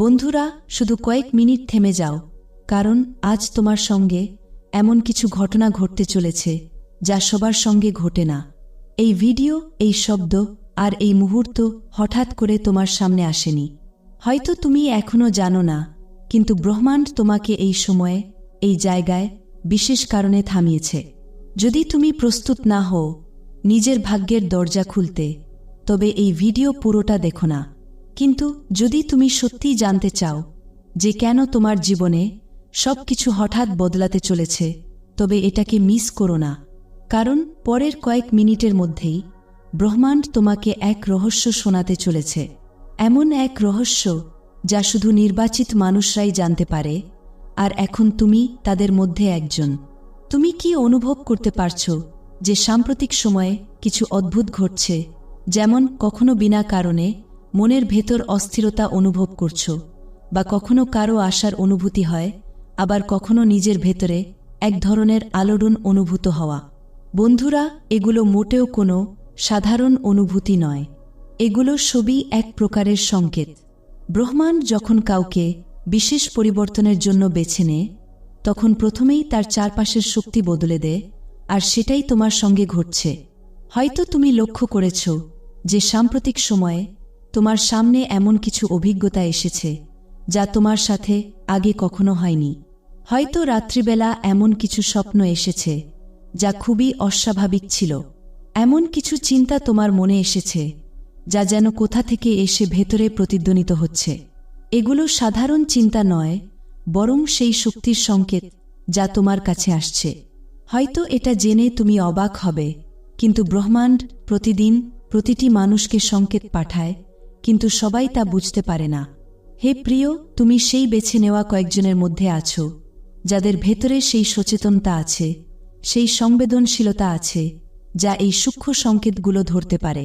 বন্ধুরা, শুধু কয়েক মিনিট থেমে যাও, কারণ আজ তোমার সঙ্গে এমন কিছু ঘটনা ঘটতে চলেছে যা সবার সঙ্গে ঘটে না। এই ভিডিও, এই শব্দ আর এই মুহূর্ত হঠাৎ করে তোমার সামনে আসেনি। হয়তো তুমি এখনও জানো না, কিন্তু ব্রহ্মাণ্ড তোমাকে এই সময়ে, এই জায়গায় বিশেষ কারণে থামিয়েছে। যদি তুমি প্রস্তুত না হও নিজের ভাগ্যের দরজা খুলতে, তবে এই ভিডিও পুরোটা দেখো না। কিন্তু যদি তুমি সত্যিই জানতে চাও যে কেন তোমার জীবনে সব কিছু হঠাৎ বদলাতে চলেছে, তবে এটাকে মিস করো না। কারণ পরের কয়েক মিনিটের মধ্যেই ব্রহ্মাণ্ড তোমাকে এক রহস্য শোনাতে চলেছে। এমন এক রহস্য যা শুধু নির্বাচিত মানুষরাই জানতে পারে, আর এখন তুমি তাদের মধ্যে একজন। তুমি কি অনুভব করতে পারছ যে সাম্প্রতিক সময়ে কিছু অদ্ভুত ঘটছে, যেমন কখনো বিনা কারণে মনের ভেতর অস্থিরতা অনুভব করছ, বা কখনো কারও আশার অনুভূতি হয়, আবার কখনো নিজের ভেতরে এক ধরনের আলোড়ন অনুভূত হওয়া। বন্ধুরা, এগুলো মোটেও কোনো সাধারণ অনুভূতি নয়। এগুলো সবই এক প্রকারের সংকেত। ব্রহ্মাণ্ড যখন কাউকে বিশেষ পরিবর্তনের জন্য বেছে নেয়, তখন প্রথমেই তার চারপাশের শক্তি বদলে দেয়, আর সেটাই তোমার সঙ্গে ঘটছে। হয়তো তুমি লক্ষ্য করেছ যে সাম্প্রতিক সময়ে তোমার সামনে এমন কিছু অভিজ্ঞতা এসেছে, যা তোমার সাথে আগে কখনো হয়নি। হয়তো রাত্রিবেলা এমন কিছু স্বপ্ন এসেছে, যা খুবই অস্বাভাবিক ছিল। এমন কিছু চিন্তা তোমার মনে এসেছে, যা যেন কোথা থেকে এসে ভেতরে প্রতিধ্বনিত হচ্ছে। এগুলো সাধারণ চিন্তা নয়, বরং সেই শক্তির সংকেত যা তোমার কাছে আসছে। হয়তো এটা জেনে তুমি অবাক হবে, কিন্তু ব্রহ্মাণ্ড প্রতিদিন প্রতিটি মানুষকে সংকেত পাঠায় কিন্তু সবাই তা বুঝতে পারে না। হে প্রিয়, তুমি সেই বেছে নেওয়া কয়েকজনের মধ্যে আছো, যাদের ভেতরে সেই সচেতনতা আছে, সেই সংবেদনশীলতা আছে, যা এই সূক্ষ্ম সংকেতগুলো ধরতে পারে।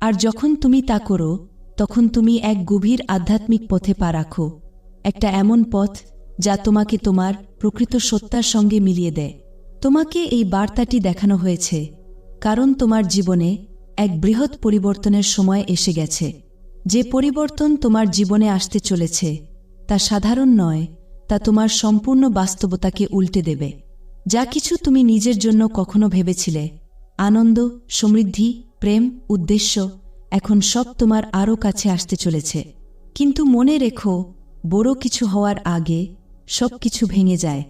আর যখন তুমি তা করো, তখন তুমি এক গভীর আধ্যাত্মিক পথে পা রাখো, একটা এমন পথ যা তোমাকে তোমার প্রকৃত সত্তার সঙ্গে মিলিয়ে দেয়। তোমাকে এই বার্তাটি দেখানো হয়েছে, কারণ তোমার জীবনে এক বৃহৎ পরিবর্তনের সময় এসে গেছে। যে পরিবর্তন তোমার জীবনে আসতে চলেছে, তা সাধারণ নয়, তা তোমার সম্পূর্ণ বাস্তবতাকে উল্টে দেবে। যা কিছু তুমি নিজের জন্য কখনো ভেবেছিলে, আনন্দ, সমৃদ্ধি, প্রেম, উদ্দেশ্য, এখন সব তোমার আরও কাছে আসতে চলেছে। কিন্তু মনে রেখো, বড় কিছু হওয়ার আগে সব কিছু ভেঙে যায়।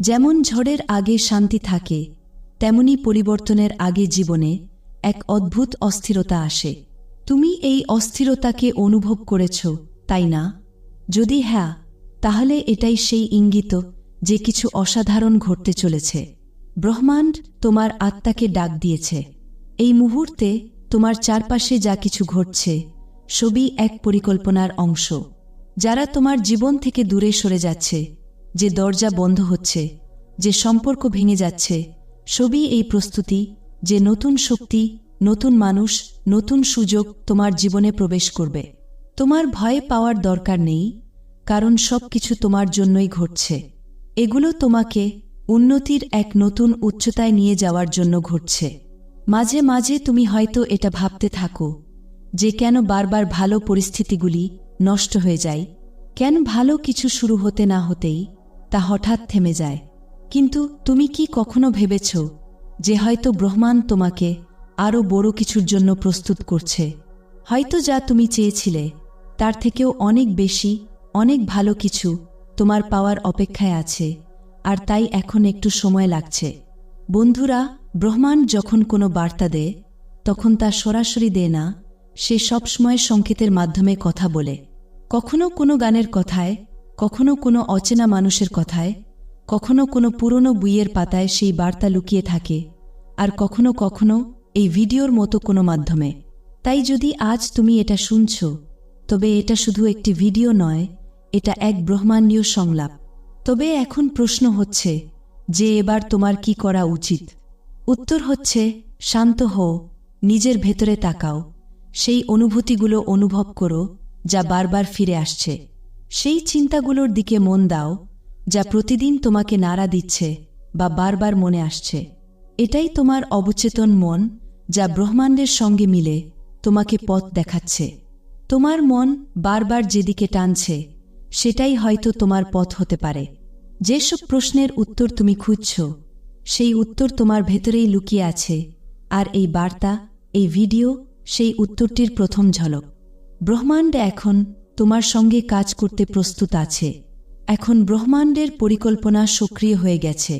যেমন ঝড়ের আগে শান্তি থাকে, তেমনি পরিবর্তনের আগে জীবনে এক অদ্ভুত অস্থিরতা আসে। তুমি এই অস্থিরতাকে অনুভব করেছ, তাই না? যদি হ্যাঁ তাহলে এটাই সেই ইঙ্গিত যে কিছু অসাধারণ ঘটতে চলেছে। ব্রহ্মাণ্ড তোমার আত্মাকে ডাক দিয়েছে। এই মুহূর্তে তোমার চারপাশে যা কিছু ঘটছে, সবই এক পরিকল্পনার অংশ। যারা তোমার জীবন থেকে দূরে সরে যাচ্ছে, যে দরজা বন্ধ হচ্ছে, যে সম্পর্ক ভেঙে যাচ্ছে, সবই এই প্রস্তুতি যে নতুন শক্তি নতুন মানুষ, নতুন সুযোগ তোমার জীবনে প্রবেশ করবে। তোমার ভয় পাওয়ার দরকার নেই, কারণ সব কিছু তোমার জন্যই ঘটছে। এগুলো তোমাকে উন্নতির এক নতুন উচ্চতায় নিয়ে যাওয়ার জন্য ঘটছে। মাঝে মাঝে তুমি হয়তো এটা ভাবতে থাকো, যে কেন বারবার ভালো পরিস্থিতিগুলি নষ্ট হয়ে যায়, কেন ভালো কিছু শুরু হতে না হতেই তা হঠাৎ থেমে যায়। কিন্তু তুমি কি কখনো ভেবেছ যে হয়তো ব্রহ্মাণ্ড তোমাকে আরও বড় কিছুর জন্য প্রস্তুত করছে। হয়তো যা তুমি চেয়েছিলে, তার থেকেও অনেক বেশি, অনেক ভালো কিছু তোমার পাওয়ার অপেক্ষায় আছে, আর তাই এখন একটু সময় লাগছে। বন্ধুরা, ব্রহ্মাণ্ড যখন কোনো বার্তা দেয়, তখন তা সরাসরি দেয় না, সে সবসময় সংকেতের মাধ্যমে কথা বলে। কখনো কোনো গানের কথায়, কখনো কোনো অচেনা মানুষের কথায়, কখনো কোনো পুরনো বইয়ের পাতায় সেই বার্তা লুকিয়ে থাকে, আর কখনো কখনো এই ভিডিওর মতো কোনো মাধ্যমে। তাই যদি আজ তুমি এটা শুনছ, তবে এটা শুধু একটি ভিডিও নয়, এটা এক ব্রহ্মাণ্ডীয় সংলাপ। তবে এখন প্রশ্ন হচ্ছে, যে এবার তোমার কি করা উচিত? উত্তর হচ্ছে, শান্ত হও, নিজের ভেতরে তাকাও। সেই অনুভূতিগুলো অনুভব করো, যা বারবার ফিরে আসছে। সেই চিন্তাগুলোর দিকে মন দাও, যা প্রতিদিন তোমাকে নাড়া দিচ্ছে বা বারবার মনে আসছে। এটাই তোমার অবচেতন মন যা ব্রহ্মাণ্ডের সঙ্গে মিলে তোমাকে পথ দেখাচ্ছে। তোমার মন বারবার যেদিকে টানছে, সেটাই হয়তো তোমার পথ হতে পারে। যেসব প্রশ্নের উত্তর তুমি খুঁজছ, সেই উত্তর তোমার ভেতরেই লুকিয়ে আছে, আর এই বার্তা, এই ভিডিও, সেই উত্তরটির প্রথম ঝলক। ব্রহ্মাণ্ড এখন তোমার সঙ্গে কাজ করতে প্রস্তুত আছে। এখন ব্রহ্মাণ্ডের পরিকল্পনা সক্রিয় হয়ে গেছে।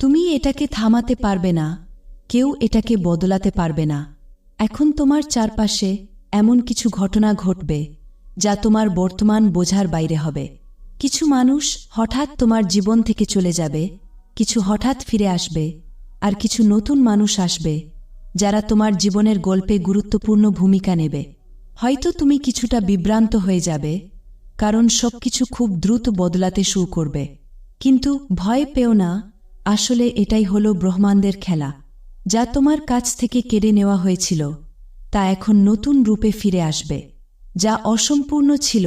তুমি এটাকে থামাতে পারবে না কেউ এটাকে বদলাতে পারবে না। এখন তোমার চারপাশে এমন কিছু ঘটনা ঘটবে, যা তোমার বর্তমান বোঝার বাইরে হবে। কিছু মানুষ হঠাৎ তোমার জীবন থেকে চলে যাবে, কিছু হঠাৎ ফিরে আসবে, আর কিছু নতুন মানুষ আসবে, যারা তোমার জীবনের গল্পে গুরুত্বপূর্ণ ভূমিকা নেবে। হয়তো তুমি কিছুটা বিভ্রান্ত হয়ে যাবে, কারণ সবকিছু খুব দ্রুত বদলাতে শুরু করবে। কিন্তু ভয় পেও না, আসলে এটাই হলো ব্রহ্মাণ্ডের খেলা। যা তোমার কাছ থেকে কেড়ে নেওয়া হয়েছিল, তা এখন নতুন রূপে ফিরে আসবে। যা অসম্পূর্ণ ছিল,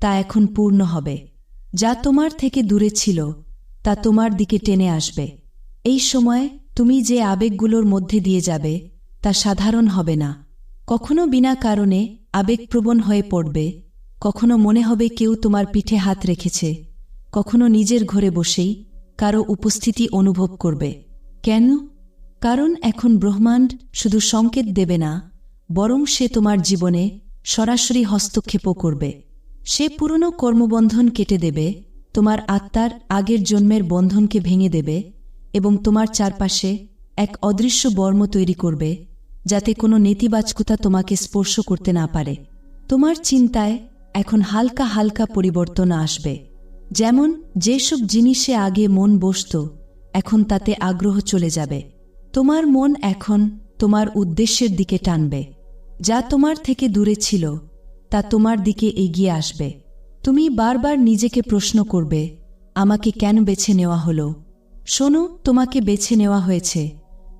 তা এখন পূর্ণ হবে। যা তোমার থেকে দূরে ছিল, তা তোমার দিকে টেনে আসবে। এই সময় তুমি যে আবেগগুলোর মধ্যে দিয়ে যাবে, তা সাধারণ হবে না। কখনো বিনা কারণে আবেগপ্রবণ হয়ে পড়বে, কখনো মনে হবে কেউ তোমার পিঠে হাত রেখেছে, কখনো নিজের ঘরে বসেই কারও উপস্থিতি অনুভব করবে। কেন? কারণ এখন ব্রহ্মাণ্ড শুধু সংকেত দেবে না, বরং সে তোমার জীবনে সরাসরি হস্তক্ষেপও করবে। সে পুরনো কর্মবন্ধন কেটে দেবে, তোমার আত্মার আগের জন্মের বন্ধনকে ভেঙে দেবে এবং তোমার চারপাশে এক অদৃশ্য বর্ম তৈরি করবে, যাতে কোনো নেতিবাচকতা তোমাকে স্পর্শ করতে না পারে। তোমার চিন্তায় এখন হালকা হালকা পরিবর্তন আসবে। যেমন যেসব জিনিসে আগে মন বসত, এখন তাতে আগ্রহ চলে যাবে। তোমার মন এখন তোমার উদ্দেশ্যের দিকে টানবে। যা তোমার থেকে দূরে ছিল, তা তোমার দিকে এগিয়ে আসবে। তুমি বারবার নিজেকে প্রশ্ন করবে, আমাকে কেন বেছে নেওয়া হলো? শোনো, তোমাকে বেছে নেওয়া হয়েছে,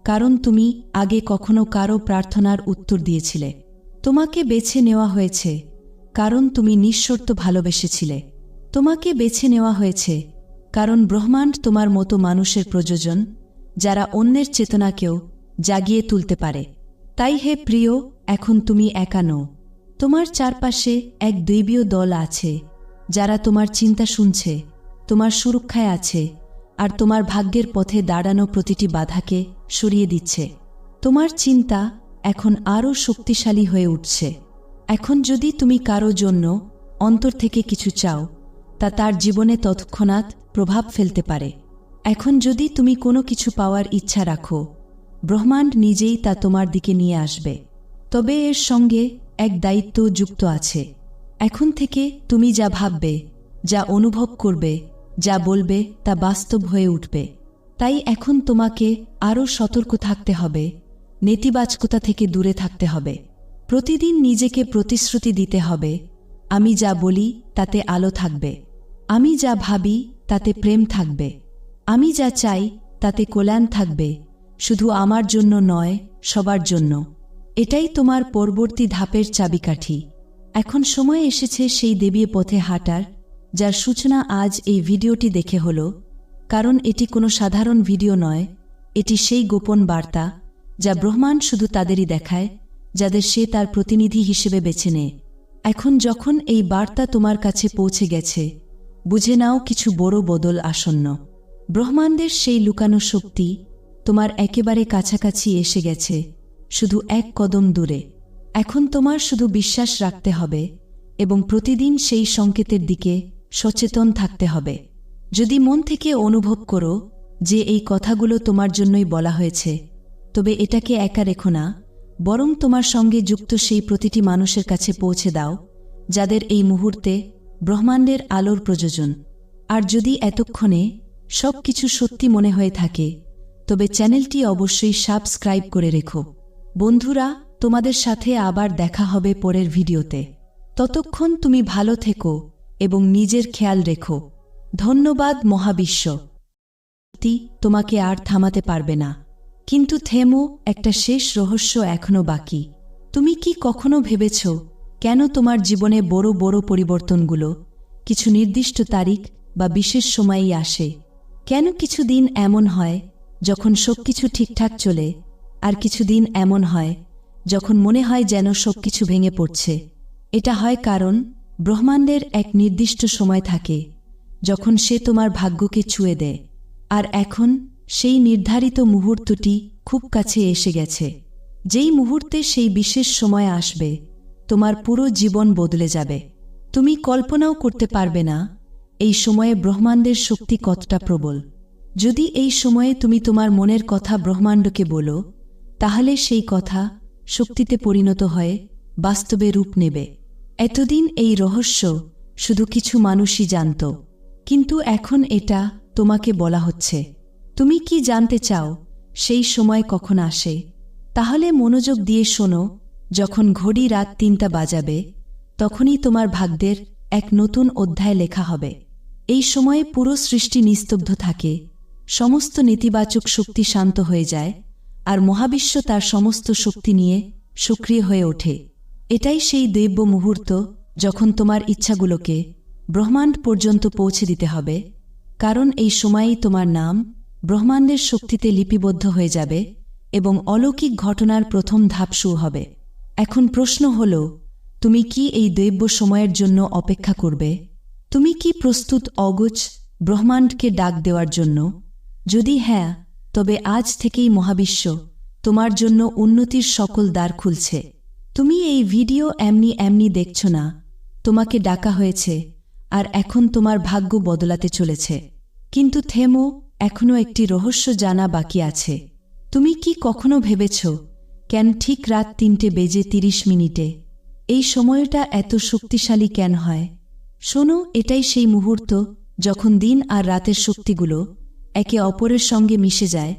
কারণ তুমি আগে কখনো কারও প্রার্থনার উত্তর দিয়েছিলে। তোমাকে বেছে নেওয়া হয়েছে, কারণ তুমি নিঃশর্ত ভালোবেসেছিলে। তোমাকে বেছে নেওয়া হয়েছে, কারণ ব্রহ্মাণ্ড তোমার মতো মানুষের প্রযোজন যারা অন্যের চেতনাকেও জাগিয়ে তুলতে পারে। তাই হে প্রিয়, এখন তুমি একা নও। তোমার চারপাশে এক দৈবীয় দল আছে, যারা তোমার চিন্তা শুনছে, তোমার সুরক্ষায় আছে, আর তোমার ভাগ্যের পথে দাঁড়ানো প্রতিটি বাধাকে সরিয়ে দিচ্ছে। তোমার চিন্তা এখন আরও শক্তিশালী হয়ে উঠছে। এখন যদি তুমি কারও জন্য অন্তর থেকে কিছু চাও, তা তার জীবনে তৎক্ষণাৎ প্রভাব ফেলতে পারে। এখন যদি তুমি কোনো কিছু পাওয়ার ইচ্ছা রাখো, ব্রহ্মাণ্ড নিজেই তা তোমার দিকে নিয়ে আসবে। তবে এর সঙ্গে এক দায়িত্ব যুক্ত আছে। এখন থেকে তুমি যা ভাববে, যা অনুভব করবে, যা বলবে তা বাস্তব হয়ে উঠবে। তাই এখন তোমাকে আরও সতর্ক থাকতে হবে, নেতিবাচকতা থেকে দূরে থাকতে হবে। প্রতিদিন নিজেকে প্রতিশ্রুতি দিতে হবে, আমি যা বলি তাতে আলো থাকবে, আমি যা ভাবি তাতে প্রেম থাকবে। আমি যা চাই, তাতে কল্যাণ থাকবে, শুধু আমার জন্য নয়, সবার জন্য। এটাই তোমার পরবর্তী ধাপের চাবিকাঠি। এখন সময় এসেছে সেই দেবীয় পথে হাঁটার, যার সূচনা আজ এই ভিডিওটি দেখে হল, কারণ এটি কোনো সাধারণ ভিডিও নয়, এটি সেই গোপন বার্তা, যা ব্রহ্মাণ্ড শুধু তাদেরই দেখায়, যাদের সে তার প্রতিনিধি হিসেবে বেছে নেয়। এখন যখন এই বার্তা তোমার কাছে পৌঁছে গেছে, বুঝে নাও কিছু বড় বদল আসন্ন। ব্রহ্মাণ্ডের সেই লুকানো শক্তি তোমার একেবারে কাছাকাছি এসে গেছে, শুধু এক কদম দূরে। এখন তোমার শুধু বিশ্বাস রাখতে হবে এবং প্রতিদিন সেই সংকেতের দিকে সচেতন থাকতে হবে। যদি মন থেকে অনুভব করো যে এই কথাগুলো তোমার জন্যই বলা হয়েছে, তবে এটাকে একা রেখো না, বরং তোমার সঙ্গে যুক্ত সেই প্রতিটি মানুষের কাছে পৌঁছে দাও, যাদের এই মুহূর্তে ব্রহ্মাণ্ডের আলোর প্রযোজন। আর যদি এতক্ষণে সব কিছু সত্যি মনে হয়ে থাকে। তবে চ্যানেলটি অবশ্যই সাবস্ক্রাইব করে রেখো। বন্ধুরা, তোমাদের সাথে আবার দেখা হবে পরের ভিডিওতে। ততক্ষণ তুমি ভালো থেকো এবং নিজের খেয়াল রেখো। ধন্যবাদ মহাবিশ্ব। তোমাকে আর থামাতে পারবে না। কিন্তু থেমো, একটা শেষ রহস্য এখনও বাকি। তুমি কি কখনো ভেবেছ, কেন তোমার জীবনে বড় বড় পরিবর্তনগুলো, কিছু নির্দিষ্ট তারিখ বা বিশেষ সময়েই আসে? কেন কিছু দিন এমন হয় যখন সবকিছু ঠিকঠাক চলে, আর কিছু দিন এমন হয় যখন মনে হয় যেন সবকিছু ভেঙে পড়ছে? এটা হয় কারণ ব্রহ্মাণ্ডের এক নির্দিষ্ট সময় থাকে যখন সে তোমার ভাগ্যকে ছুঁয়ে দেয়, আর এখন সেই নির্ধারিত মুহূর্তটি খুব কাছে এসে গেছে। যেই মুহূর্তে সেই বিশেষ সময় আসবে, তোমার পুরো জীবন বদলে যাবে। তুমি কল্পনাও করতে পারবে না এই সময়ে ব্রহ্মাণ্ডের শক্তি কতটা প্রবল? যদি এই সময়ে তুমি তোমার মনের কথা ব্রহ্মাণ্ডকে বলো, তাহলে সেই কথা শক্তিতে পরিণত হয়ে, বাস্তবে রূপ নেবে। এতদিন এই রহস্য শুধু কিছু মানুষই জানত, কিন্তু এখন এটা তোমাকে বলা হচ্ছে। তুমি কি জানতে চাও, সেই সময় কখন আসে? তাহলে মনোযোগ দিয়ে শোনো, যখন ঘড়ি রাত তিনটা বাজাবে, তখনই তোমার ভাগ্যের এক নতুন অধ্যায় লেখা হবে। এই সময়ে পুরো সৃষ্টি নিস্তব্ধ থাকে। সমস্ত নেতিবাচক শক্তি শান্ত হয়ে যায় আর মহাবিশ্ব তার সমস্ত শক্তি নিয়ে সক্রিয় হয়ে ওঠে। এটাই সেই দৈব্য মুহূর্ত যখন তোমার ইচ্ছাগুলোকে ব্রহ্মাণ্ড পর্যন্ত পৌঁছে দিতে হবে। কারণ এই সময়েই তোমার নাম ব্রহ্মাণ্ডের শক্তিতে লিপিবদ্ধ হয়ে যাবে এবং অলৌকিক ঘটনার প্রথম ধাপ শুরু হবে। এখন প্রশ্ন হল, তুমি কি এই দৈব্য সময়ের জন্য অপেক্ষা করবে? তুমি কি প্রস্তুত অগোচ ব্রহ্মাণ্ডকে ডাক দেওয়ার জন্য? যদি হ্যাঁ তবে আজ থেকেই মহাবিশ্ব তোমার জন্য উন্নতির সকল দ্বার খুলছে। তুমি এই ভিডিও এমনি এমনি দেখছ না। তোমাকে ডাকা হয়েছে আর এখন তোমার ভাগ্য বদলাতে চলেছে। কিন্তু থেমো এখনও একটি রহস্য জানা বাকি আছে। তুমি কি কখনো ভেবেছ, কেন ঠিক রাত তিনটে বেজে তিরিশ মিনিটে? এই সময়টা এত শক্তিশালী কেন হয়? শোনো, এটাই সেই মুহূর্ত যখন দিন আর রাতের শক্তিগুলো একে অপরের সঙ্গে মিশে যায়,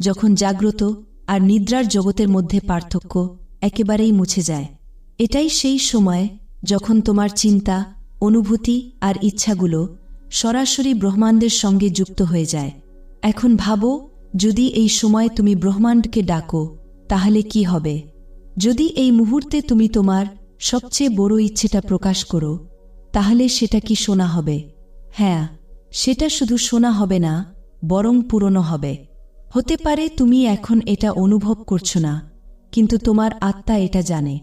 যখন জাগ্রত আর নিদ্রার জগতের মধ্যে পার্থক্য একেবারেই মুছে যায়। এটাই সেই সময় যখন তোমার চিন্তা, অনুভূতি আর ইচ্ছাগুলো সরাসরি ব্রহ্মাণ্ডের সঙ্গে যুক্ত হয়ে যায়। এখন ভাবো, যদি এই সময় তুমি ব্রহ্মাণ্ডকে ডাকো, তাহলে কি হবে? যদি এই মুহূর্তে তুমি তোমার সবচেয়ে বড় ইচ্ছেটা প্রকাশ করো তাহলে সেটা কি শোনা হবে? হ্যাঁ সেটা শুধু শোনা হবে না, বরং পুরনো হবে। হতে পারে তুমি এখন এটা অনুভব করছ না, কিন্তু তোমার আত্মা এটা জানে।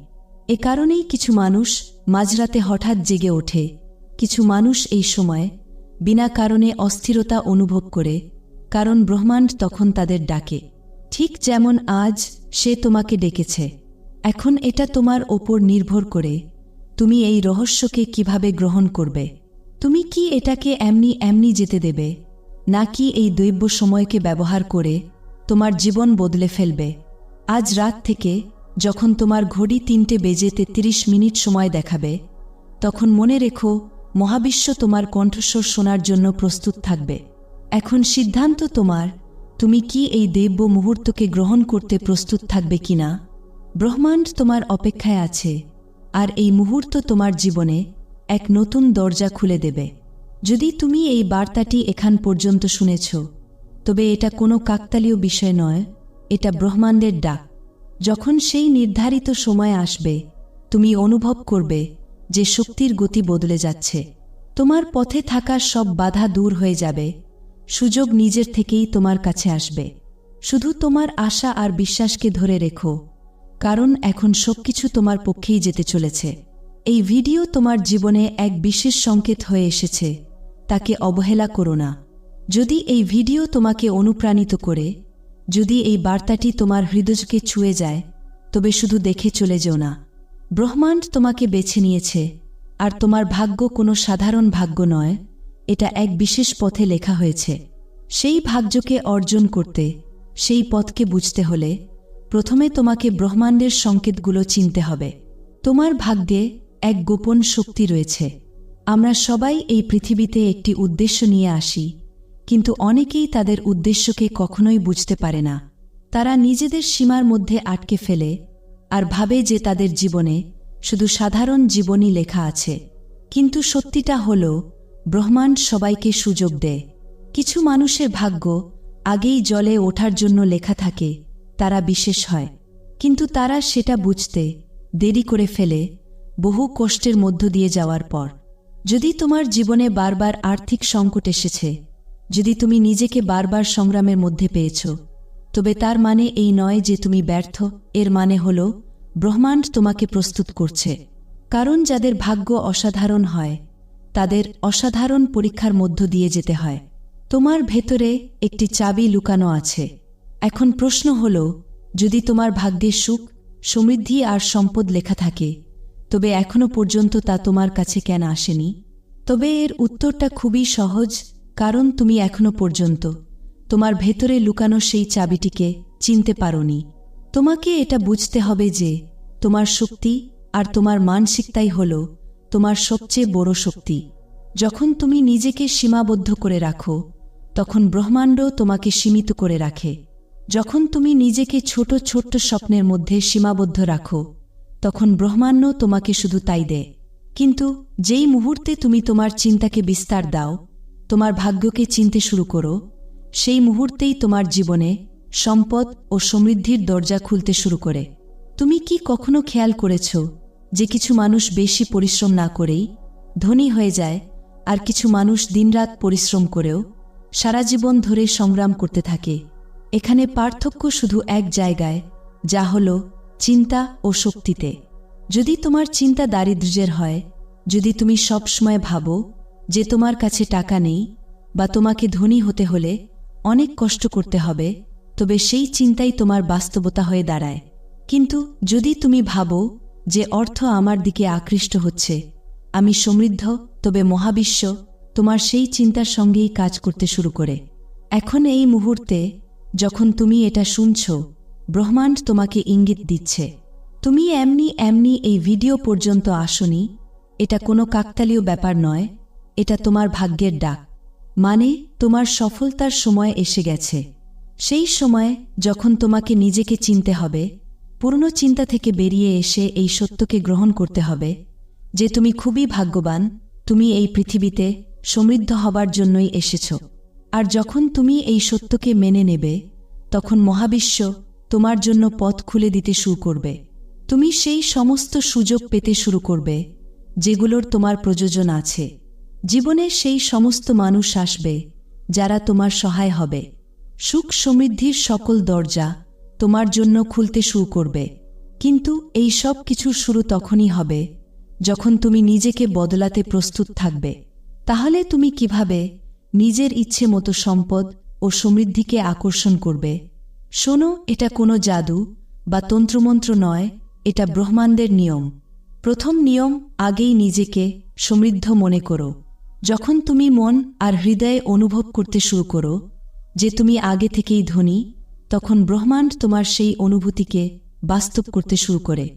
এ কারণেই কিছু মানুষ মাঝরাতে হঠাৎ জেগে ওঠে। কিছু মানুষ এই সময় বিনা কারণে অস্থিরতা অনুভব করে, কারণ ব্রহ্মাণ্ড তখন তাদের ডাকে। ঠিক যেমন আজ সে তোমাকে ডেকেছে, এখন এটা তোমার ওপর নির্ভর করে তুমি এই রহস্যকে কীভাবে গ্রহণ করবে? তুমি কি এটাকে এমনি এমনি যেতে দেবে? নাকি এই দৈব্য সময়কে ব্যবহার করে তোমার জীবন বদলে ফেলবে? আজ রাত থেকে, যখন তোমার ঘড়ি তিনটে বেজে তেত্রিশ মিনিট সময় দেখাবে, তখন মনে রেখো, মহাবিশ্ব তোমার কণ্ঠস্বর শোনার জন্য প্রস্তুত থাকবে। এখন সিদ্ধান্ত তোমার, তুমি কি এই দৈব্য মুহূর্তকে গ্রহণ করতে প্রস্তুত থাকবে কিনা? ব্রহ্মাণ্ড তোমার অপেক্ষায় আছে। আর এই মুহূর্ত তোমার জীবনে এক নতুন দরজা খুলে দেবে। যদি তুমি এই বার্তাটি এখান পর্যন্ত শুনেছ, তবে এটা কোনো কাকতালীয় বিষয় নয়, এটা ব্রহ্মাণ্ডের ডাক। যখন সেই নির্ধারিত সময় আসবে, তুমি অনুভব করবে যে শক্তির গতি বদলে যাচ্ছে। তোমার পথে থাকা সব বাধা দূর হয়ে যাবে, সুযোগ নিজের থেকেই তোমার কাছে আসবে। শুধু তোমার আশা আর বিশ্বাসকে ধরে রেখো কারণ এখন সবকিছু তোমার পক্ষেই যেতে চলেছে। এই ভিডিও তোমার জীবনে এক বিশেষ সংকেত হয়ে এসেছে। তাকে অবহেলা করো না। যদি এই ভিডিও তোমাকে অনুপ্রাণিত করে, যদি এই বার্তাটি তোমার হৃদয়কে ছুঁয়ে যায়, তবে শুধু দেখে চলে যেও না। ব্রহ্মাণ্ড তোমাকে বেছে নিয়েছে, আর তোমার ভাগ্য কোনো সাধারণ ভাগ্য নয়, এটা এক বিশেষ পথে লেখা হয়েছে। সেই ভাগ্যকে অর্জন করতে, সেই পথকে বুঝতে হলে প্রথমে তোমাকে ব্রহ্মাণ্ডের সংকেতগুলো চিনতে হবে। তোমার ভাগ্যে এক গোপন শক্তি রয়েছে। আমরা সবাই এই পৃথিবীতে একটি উদ্দেশ্য নিয়ে আসি, কিন্তু অনেকেই তাদের উদ্দেশ্যকে কখনোই বুঝতে পারে না। তারা নিজেদের সীমার মধ্যে আটকে ফেলে আর ভাবে যে তাদের জীবনে শুধু সাধারণ জীবনই লেখা আছে। কিন্তু সত্যিটা হল, ব্রহ্মাণ্ড সবাইকে সুযোগ দেয়। কিছু মানুষের ভাগ্য আগেই জলে ওঠার জন্য লেখা থাকে তারা বিশেষ হয়। কিন্তু তারা সেটা বুঝতে দেরি করে ফেলে বহু কষ্টের মধ্য দিয়ে যাওয়ার পর। যদি তোমার জীবনে বারবার আর্থিক সংকট এসেছে, যদি তুমি নিজেকে বারবার সংগ্রামের মধ্যে পেয়েছ, তবে তার মানে এই নয় যে তুমি ব্যর্থ, এর মানে হল ব্রহ্মাণ্ড তোমাকে প্রস্তুত করছে। কারণ যাদের ভাগ্য অসাধারণ হয়, তাদের অসাধারণ পরীক্ষার মধ্য দিয়ে যেতে হয়। তোমার ভেতরে একটি চাবি লুকানো আছে। এখন প্রশ্ন হল, যদি তোমার ভাগ্যে সুখ, সমৃদ্ধি আর সম্পদ লেখা থাকে, তবে এখনও পর্যন্ত তা তোমার কাছে কেন আসেনি? তবে এর উত্তরটা খুবই সহজ, কারণ তুমি এখনও পর্যন্ত তোমার ভেতরে লুকানো সেই চাবিটিকে চিনতে পারোনি। তোমাকে এটা বুঝতে হবে যে, তোমার শক্তি আর তোমার মানসিকতাই হল তোমার সবচেয়ে বড় শক্তি। যখন তুমি নিজেকে সীমাবদ্ধ করে রাখো, তখন ব্রহ্মাণ্ড তোমাকে সীমিত করে রাখে। যখন তুমি নিজেকে ছোট ছোট্ট স্বপ্নের মধ্যে সীমাবদ্ধ রাখো, তখন ব্রহ্মাণ্ড তোমাকে শুধু তাই দেয়। কিন্তু যেই মুহূর্তে তুমি তোমার চিন্তাকে বিস্তার দাও, তোমার ভাগ্যকে চিনতে শুরু করো, সেই মুহূর্তেই তোমার জীবনে সম্পদ ও সমৃদ্ধির দরজা খুলতে শুরু করে। তুমি কি কখনো খেয়াল করেছ যে কিছু মানুষ বেশি পরিশ্রম না করেই ধনী হয়ে যায়, আর কিছু মানুষ দিনরাত পরিশ্রম করেও সারা জীবন ধরে সংগ্রাম করতে থাকে? এখানে পার্থক্য শুধু এক জায়গায়, যা হল চিন্তা ও শক্তিতে। যদি তোমার চিন্তা দারিদ্র্যের হয়, যদি তুমি সবসময় ভাবো যে তোমার কাছে টাকা নেই বা তোমাকে ধনী হতে হলে অনেক কষ্ট করতে হবে, তবে সেই চিন্তাই তোমার বাস্তবতা হয়ে দাঁড়ায়। কিন্তু যদি তুমি ভাবো যে অর্থ আমার দিকে আকৃষ্ট হচ্ছে, আমি সমৃদ্ধ, তবে মহাবিশ্ব তোমার সেই চিন্তার সঙ্গেই কাজ করতে শুরু করে। এখন এই মুহূর্তে যখন তুমি এটা শুনছ, ব্রহ্মাণ্ড তোমাকে ইঙ্গিত দিচ্ছে। তুমি এমনি এমনি এই ভিডিও পর্যন্ত আসনি, এটা কোনো কাকতালীয় ব্যাপার নয়, এটা তোমার ভাগ্যের ডাক। মানে তোমার সফলতার সময় এসে গেছে। সেই সময় যখন তোমাকে নিজেকে চিনতে হবে, পুরনো চিন্তা থেকে বেরিয়ে এসে এই সত্যকে গ্রহণ করতে হবে, যে তুমি খুবই ভাগ্যবান, তুমি এই পৃথিবীতে সমৃদ্ধ হবার জন্যই এসেছ। আর যখন তুমি এই সত্যকে মেনে নেবে তখন মহাবিশ্ব তোমার জন্য পথ খুলে দিতে শুরু করবে। তুমি সেই সমস্ত সুযোগ পেতে শুরু করবে, যেগুলোর তোমার প্রয়োজন আছে। জীবনে সেই সমস্ত মানুষ আসবে, যারা তোমার সহায় হবে। সুখ সমৃদ্ধির সকল দরজা তোমার জন্য খুলতে শুরু করবে। কিন্তু এই সব কিছুর শুরু তখনই হবে, যখন তুমি নিজেকে বদলাতে প্রস্তুত থাকবে। তাহলে তুমি কীভাবে নিজের ইচ্ছে মতো সম্পদ ও সমৃদ্ধিকে আকর্ষণ করবে। শোনো, এটা কোনো জাদু বা তন্ত্রমন্ত্র নয়, এটা ব্রহ্মাণ্ডের নিয়ম। প্রথম নিয়ম, আগেই নিজেকে সমৃদ্ধ মনে করো। যখন তুমি মন আর হৃদয়ে অনুভব করতে শুরু করো, যে তুমি আগে থেকেই ধনী, তখন ব্রহ্মাণ্ড তোমার সেই অনুভূতিকে বাস্তব করতে শুরু করে।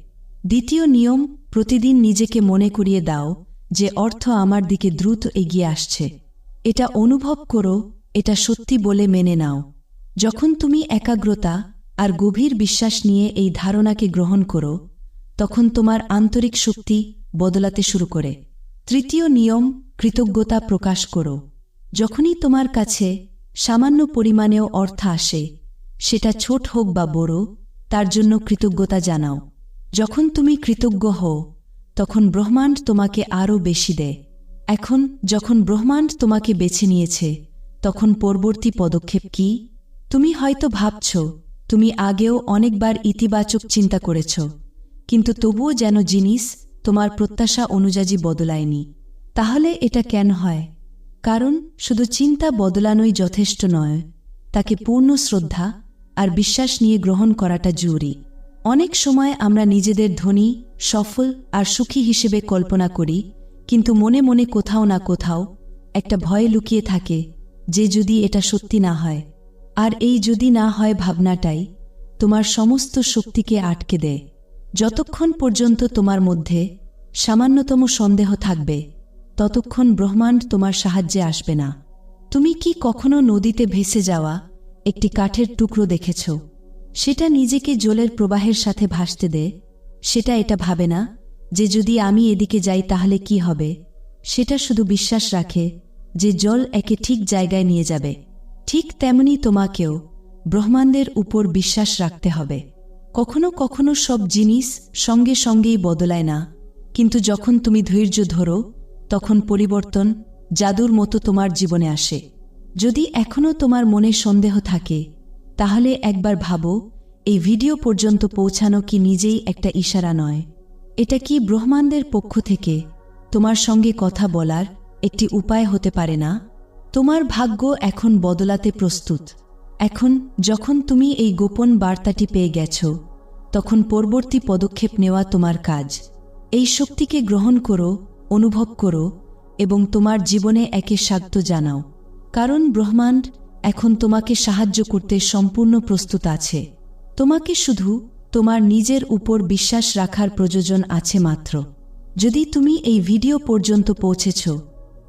দ্বিতীয় নিয়ম, প্রতিদিন নিজেকে মনে করিয়ে দাও যে অর্থ আমার দিকে দ্রুত এগিয়ে আসছে। এটা অনুভব করো এটা সত্যি বলে মেনে নাও। যখন তুমি একাগ্রতা আর গভীর বিশ্বাস নিয়ে এই ধারণাকে গ্রহণ করো, তখন তোমার আন্তরিক শক্তি বদলাতে শুরু করে। তৃতীয় নিয়ম, কৃতজ্ঞতা প্রকাশ করো। যখনই তোমার কাছে সামান্য পরিমাণেও অর্থ আসে, সেটা ছোট হোক বা বড়, তার জন্য কৃতজ্ঞতা জানাও। যখন তুমি কৃতজ্ঞ হও, তখন ব্রহ্মাণ্ড তোমাকে আরও বেশি দেয়। এখন যখন ব্রহ্মাণ্ড তোমাকে বেছে নিয়েছে তখন পরবর্তী পদক্ষেপ কি? তুমি হয়তো ভাবছ, তুমি আগেও অনেকবার ইতিবাচক চিন্তা করেছ, কিন্তু তবুও যেন জিনিস তোমার প্রত্যাশা অনুযায়ী বদলায়নি। তাহলে এটা কেন হয়? কারণ শুধু চিন্তা বদলানোই যথেষ্ট নয়, তাকে পূর্ণ শ্রদ্ধা আর বিশ্বাস নিয়ে গ্রহণ করাটা জরুরি। অনেক সময় আমরা নিজেদের ধনী, সফল আর সুখী হিসেবে কল্পনা করি, কিন্তু মনে মনে কোথাও না কোথাও একটা ভয় লুকিয়ে থাকে যে যদি এটা সত্যি না হয়। আর এই যদি না হয় ভাবনাটাই তোমার সমস্ত শক্তিকে আটকে দেয়। যতক্ষণ পর্যন্ত তোমার মধ্যে সামান্যতম সন্দেহ থাকবে, ততক্ষণ ব্রহ্মাণ্ড তোমার সাহায্যে আসবে না। তুমি কি কখনো নদীতে ভেসে যাওয়া একটি কাঠের টুকরো দেখেছ? সেটা নিজেকে জলের প্রবাহের সাথে ভাসতে দে। সেটা এটা ভাবে না যে যদি আমি এদিকে যাই তাহলে কি হবে? সেটা শুধু বিশ্বাস রাখে যে জল একে ঠিক জায়গায় নিয়ে যাবে, ঠিক তেমনি তোমাকেও ব্রহ্মাণ্ডের উপর বিশ্বাস রাখতে হবে। কখনো কখনো সব জিনিস সঙ্গে সঙ্গেই বদলায় না, কিন্তু যখন তুমি ধৈর্য ধরো, তখন পরিবর্তন জাদুর মতো তোমার জীবনে আসে। যদি এখনও তোমার মনে সন্দেহ থাকে, তাহলে একবার ভাবো, এই ভিডিও পর্যন্ত পৌঁছানো কি নিজেই একটা ইশারা নয়। এটা কি ব্রহ্মাণ্ডের পক্ষ থেকে তোমার সঙ্গে কথা বলার একটি উপায় হতে পারে না। তোমার ভাগ্য এখন বদলাতে প্রস্তুত। এখন যখন তুমি এই গোপন বার্তাটি পেয়ে গেছ, তখন পরবর্তী পদক্ষেপ নেওয়া তোমার কাজ। এই শক্তিকে গ্রহণ করো, অনুভব করো এবং তোমার জীবনে একে স্বাগত জানাও। কারণ ব্রহ্মাণ্ড এখন তোমাকে সাহায্য করতে সম্পূর্ণ প্রস্তুত আছে। তোমাকে শুধু তোমার নিজের উপর বিশ্বাস রাখার প্রয়োজন আছে মাত্র। যদি তুমি এই ভিডিও পর্যন্ত পৌঁছেছ